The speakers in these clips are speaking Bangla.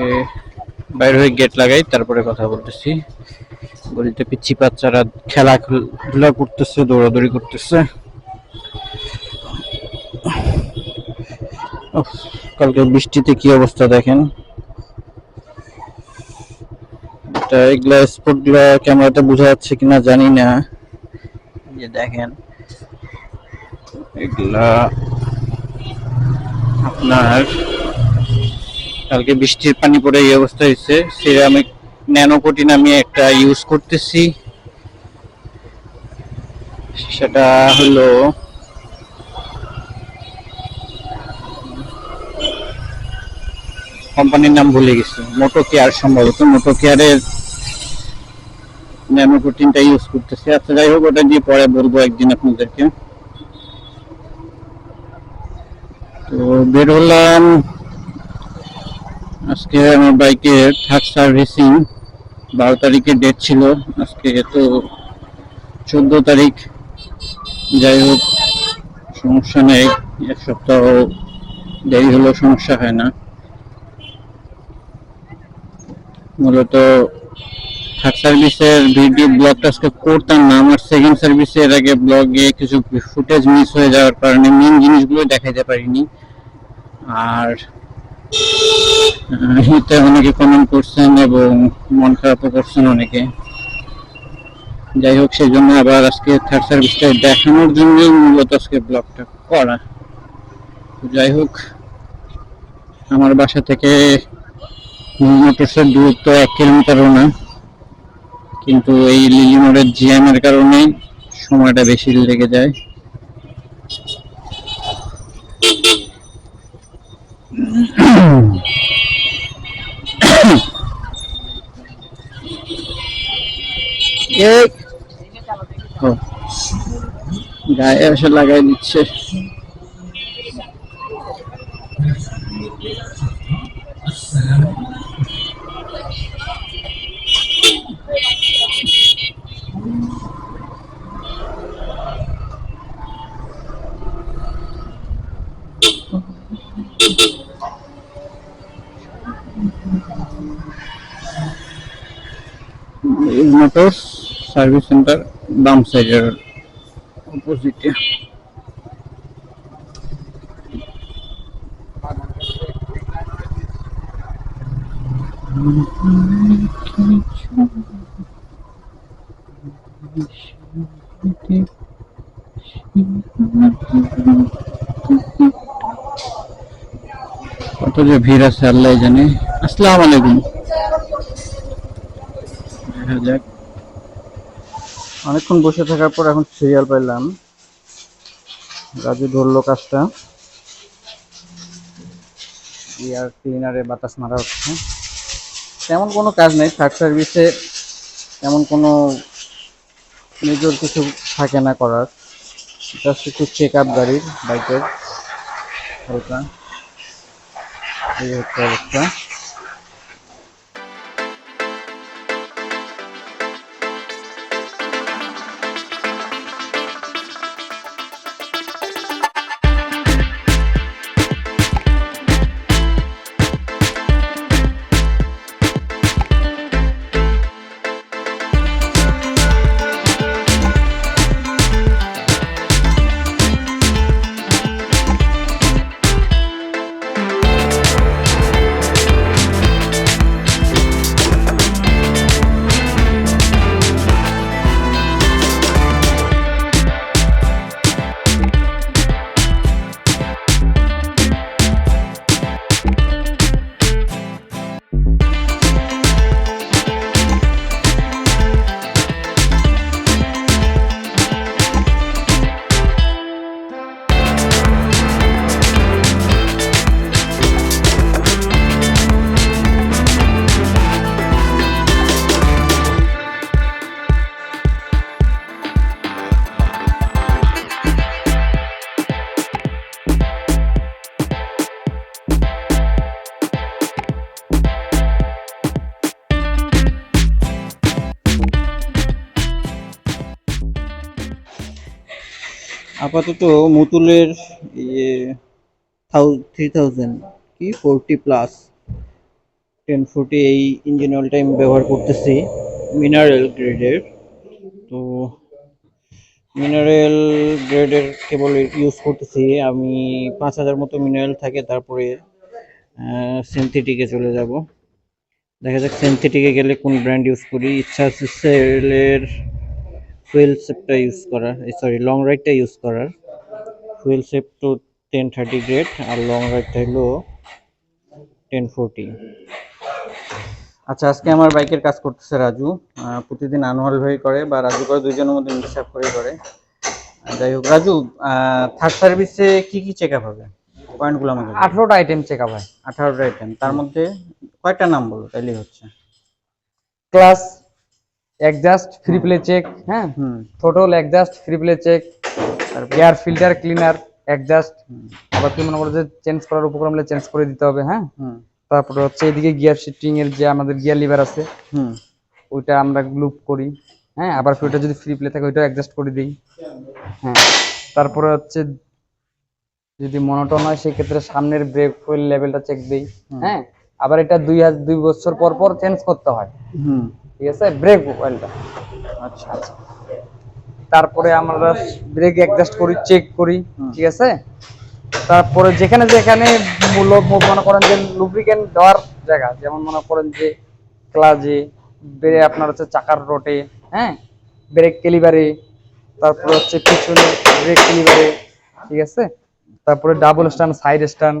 আগে বাইরে হয়ে গেট লাগাই, তারপরে কথা বলতেছি। গলিতে পিচ্ছি বাচ্চারা খেলাধুলা করতেছে, দৌড়াদৌড়ি করতেছে। কালকে বৃষ্টিতে কি অবস্থা দেখেন। এগুলা স্পটগুলা ক্যামেরাতে বোঝা যাচ্ছে কিনা জানি না। যে দেখেন, এগুলা আপনার কালকে বৃষ্টির পানি পড়ে এই অবস্থা হয়েছে। সিরামিক ন্যানো কোটিন আমি একটা ইউজ করতেছি। সেটা হলো কোম্পানির নাম ভুলে গেছি। মোটো কেয়ার সম্ভবত। মোটো কেয়ারের ন্যানো প্রোটিনটা ইউজ করতেছি। আচ্ছা যাই হোক, ওটা দিয়ে পরে বলব একদিন আপনাদেরকে। তো বের হলাম। আজকে আমার বাইকে থার্ড সার্ভিসিং বারো তারিখে ডেট ছিল। আজকে তো চোদ্দ তারিখ। যাই হোক, সমস্যা নেই। এক সপ্তাহ দেরি হলেও সমস্যা হয় না। মূলত থার্ড সার্ভিসের ভিডিও ব্লগটা আজকে করতাম না। আমার সেকেন্ড সার্ভিসের আগে ব্লগে কিছু ফুটেজ মিস হয়ে যাওয়ার কারণে মেন জিনিসগুলো দেখাতে পারিনি। আর এতে অনেকে কমেন্ট করছেন এবং মন খারাপও করছেন অনেকে। যাই হোক সেই জন্য আবার আজকে থার্ড সার্ভিসটা দেখানোর জন্যই মূলত আজকে ব্লগটা করা। যাই হোক আমার বাসা থেকে মোটরসের দূরত্ব এক কিলোমিটারও না। কিন্তু এই লিলিমোড়ের জিএম এর কারণে সময়টা বেশি লেগে যায় এই ও, গায়ে এসে লাগাই দিচ্ছে মোটরস সার্ভিস সেন্টার বাম সাইডের অপোজিটে কত যে ভিড় আছে আল্লাহ জানে। আসসালামু আলাইকুম। দেখা যাক। অনেকক্ষণ বসে থাকার পর এখন সিরিয়াল পাইলাম। রাজু ধরলো কাজটা। এয়ার ক্লিনারে বাতাস মারা হচ্ছে। তেমন কোনো কাজ নেই থার্ড সার্ভিসে তেমন কোনো মেজর কিছু থাকে না করার। জাস্ট একটু চেক আপ গাড়ির বাইকের হালকা। এই হচ্ছে অবস্থা। আপাতত মুতুলের ইয়ে থ্রি থাউজেন্ড কি ফোরটি প্লাস টেন ফোরটি এই ইঞ্জিন অয়েলটা আমি ব্যবহার করতেছি মিনারেল গ্রেডের তো মিনারেল গ্রেডের কেবল ইউজ করতেছি, আমি পাঁচ হাজার মতো মিনারেল থাকে, তারপরে সিনথেটিকে চলে যাব। দেখা যাক সিনথেটিকে গেলে কোন ব্র্যান্ড ইউজ করি। ইচ্ছা আছে সেলের ফুয়েল শেপটা ইউজ করার সরি লং রাইডটা ইউজ করার। ফুয়েল শেপ তো টেন থার্টি গ্রেড আর লং রাইডটা হলো টেন ফোরটি আচ্ছা আজকে আমার বাইকের কাজ করতেছে রাজু। প্রতিদিন আনোয়াল ভাই করে বা রাজু করে দুইজনের মধ্যে মিক্সআপ করে করে। যাই হোক রাজু থার্ড সার্ভিসে কি কি চেক আপ হবে পয়েন্টগুলো আমাকে আঠারোটা আইটেম চেক আপ হয়। আঠারোটা আইটেম তার মধ্যে কয়টা নাম বলো তাইলেই হচ্ছে। Clutch adjust free play check হ্যাঁ? হুম। Total adjust free play check air filter cleaner adjust আবার কি মনে করো যে চেঞ্জ করার উপকরণ হলে চেঞ্জ করে দিতে হবে হ্যাঁ? তারপরে হচ্ছে এদিকে গিয়ার শিফটিং এর যে আমাদের গিয়ার লিভার আছে হুম। ওইটা আমরা গ্লুপ করি হ্যাঁ? আবার ওইটা যদি ফ্রি প্লে থাকে ওইটা অ্যাডজাস্ট করে দিই হ্যাঁ? তারপরে হচ্ছে যদি মনোটন হয় সেই ক্ষেত্রে সামনের ব্রেক ফুয়েল লেভেলটা চেক দিই হ্যাঁ? আবার এটা দুই দুই বছর পর পর চেঞ্জ করতে হয়। হুম। ঠিক আছে? ব্রেক অয়েলটা আচ্ছা আচ্ছা। তারপরে আমরা ব্রেক অ্যাডজাস্ট করি চেক করি ঠিক আছে? তারপরে যেখানে যেখানে মূল মনে করেন যে লুব্রিকেন্ট দেওয়ার জায়গা যেমন মনে করেন যে ক্লাজে ব্রে আপনার হচ্ছে চাকার রোটে হ্যাঁ? ব্রেক কেলিভারে তারপরে হচ্ছে পিছনে ব্রেক কেলিভারে ঠিক আছে? তারপরে ডাবল স্ট্যান্ড সাইড স্ট্যান্ড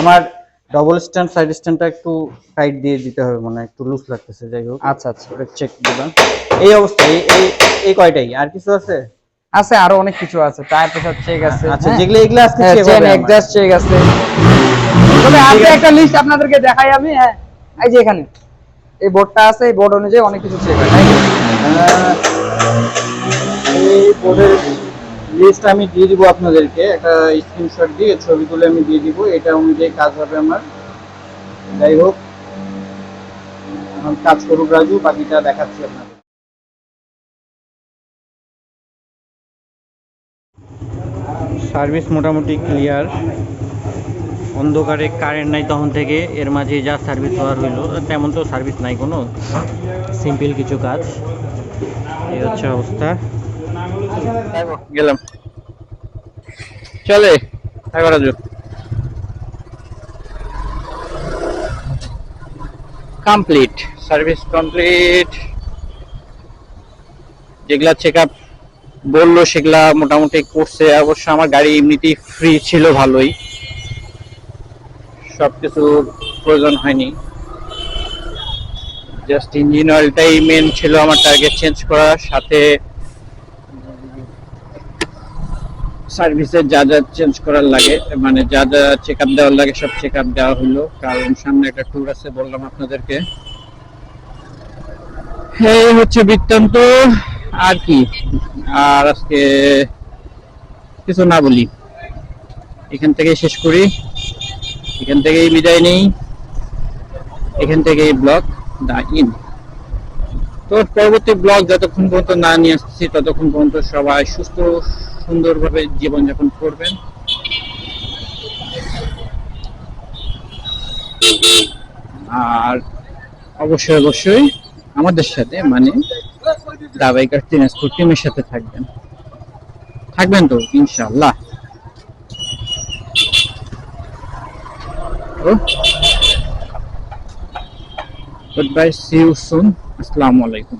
আমার ডবল স্ট্যান্ড সাইড স্ট্যান্ডটা একটু টাইট দিয়ে দিতে হবে মানে একটু লুজ লাগতেছে যাই হোক। আচ্ছা আচ্ছা। ওটা চেক দিলাম। এই অবস্থা এই এই- কয়টাই? আর কিছু আছে? আছে আরও অনেক কিছু আছে। টায়ার প্রেসার চেক আছে। আচ্ছা হ্যাঁ? যেগুলো এগুলো আজকে হ্যাঁ, check চেন হবে আমার। এক্সজাস্ট চেক আছে। তবে আজকে একটা লিস্ট আপনাদেরকে দেখাই আমি হ্যাঁ। এই যে এখানে। এই বোর্ডটা আছে এই বোর্ড অনুযায়ী অনেক কিছু চেক হয় তাই না? এই বোর্ডের লিস্ট আমি দিয়ে দিব আপনাদেরকে। একটা স্ক্রিনশট দিয়ে ছবি তুলে আমি দিয়ে দিব। এটা অনুযায়ী কাজ হবে আমার। যাই হোক কাজ করুক রাজু, বাকিটা দেখাচ্ছি আপনাদের। সার্ভিস মোটামুটি ক্লিয়ার। অন্ধকারে কারেন্ট নাই তখন থেকে এর মাঝে যা সার্ভিস হওয়ার হইল, তেমন তো সার্ভিস নাই কোনো। সিম্পল কিছু কাজ। এই হচ্ছে অবস্থা। গেলাম। চলে রাজু। কমপ্লিট সার্ভিস কমপ্লিট যেগুলা চেক আপ বলল, সেগুলা মোটামুটি করছে। অবশ্য আমার গাড়ি এমনিতেই ফ্রি ছিল ভালোই। সব সবকিছু প্রয়োজন হয়নি। জাস্ট ইঞ্জিন অয়েলটাই মেন ছিল আমার টার্গেট চেঞ্জ করার। সাথে সার্ভিসের যা যা চেঞ্জ করার লাগে মানে যা যা চেক আপ দেওয়ার লাগে সব চেক আপ দেওয়া হলো। কারণ সামনে একটা ট্যুর আছে বললাম আপনাদেরকে। এই হচ্ছে বৃত্তান্ত। আর কি? আর আজকে কিছু না বলি। এখান থেকে শেষ করি। এখান থেকেই বিদায় নেই। এখান থেকেই ব্লগ দা ইন তো পরবর্তী ব্লগ যতক্ষণ পর্যন্ত না নিয়ে আসছি ততক্ষণ পর্যন্ত সবাই সুস্থ সুন্দরভাবে জীবনযাপন করবেন। আর অবশ্যই অবশ্যই আমাদের সাথে মানে দাবাইকার দিনাজপুর টিমের সাথে থাকবেন। থাকবেন তো, ইনশাআল্লাহ। Good bye see you soon আসসালামু আলাইকুম।